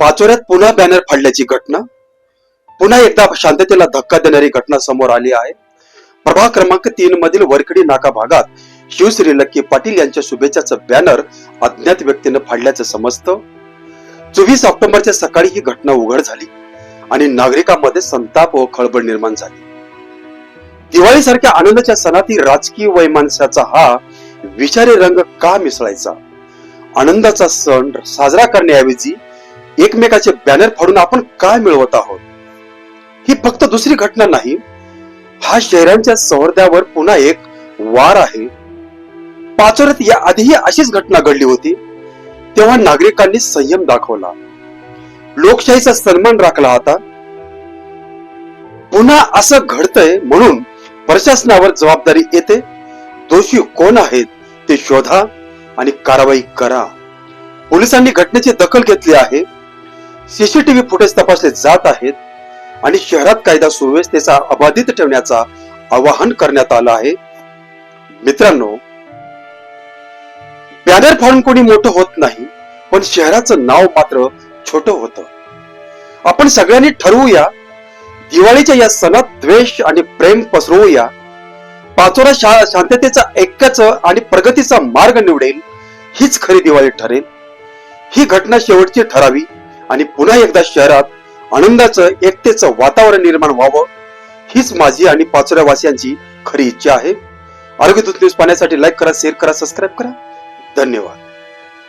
पाचोऱ्यात पुन्हा बॅनर फाडल्याची घटना पुन्हा एकदा शांततेला धक्का देणारी घटना समोर आली आहे. प्रभाग क्रमांक तीन मधील वरकडी नाका भागात शिवश्री लक्की पाटील यांच्या शुभेच्छाचं बॅनर अज्ञात व्यक्तीनं फाडल्याचं समजतं. चोवीस ऑक्टोबरच्या सकाळी ही घटना उघड झाली आणि नागरिकांमध्ये संताप व खळबळ निर्माण झाली. दिवाळीसारख्या आनंदाच्या सणातील राजकीय वैमानस्याचा हा विचारी रंग का मिसळायचा? आनंदाचा सण साजरा करण्याऐवजी एकमेकाचे बॅनर फाडून आपण काय मिळवत आहोत? ही फक्त दुसरी घटना नाही हा शहरांच्या सहर्द्यावर पुन्हा एक वार आहे. पाचोऱ्यात या आधीही अशीच घटना घडली होती तेव्हा नागरिकांनी संयम दाखवला. लोकशाहीचा सन्मान राखला होता. पुन्हा असं घडतंय म्हणून प्रशासनावर जबाबदारी येते. दोषी कोण आहेत ते शोधा आणि कारवाई करा. पोलिसांनी घटनेची दखल घेतली आहे. सीसीटीव्ही फुटेज तपासले जात आहेत आणि शहरात कायदा सुव्यवस्थेचा अबाधित ठेवण्याचा आवाहन करण्यात आलं आहे. मित्रांनो बॅनर फाडून कोणी मोठं होत नाही पण शहराचं नाव मात्र छोट होत. आपण सगळ्यांनी ठरवूया दिवाळीच्या या सणात द्वेष आणि प्रेम पसरवूया. पाचोरा शांततेचा ऐक्याचं आणि प्रगतीचा मार्ग निवडेल हीच खरी दिवाळी ठरेल. ही घटना शेवटची ठरावी. आणि पुन्हा एकदा शहरात आनंदाचं एकतेचं वातावरण निर्माण व्हावं हीच माझी आणि पाचोऱ्यावासियांची खरी इच्छा आहे. आरोग्य दूत न्यूज पाहण्यासाठी लाईक करा शेअर करा सबस्क्राईब करा. धन्यवाद.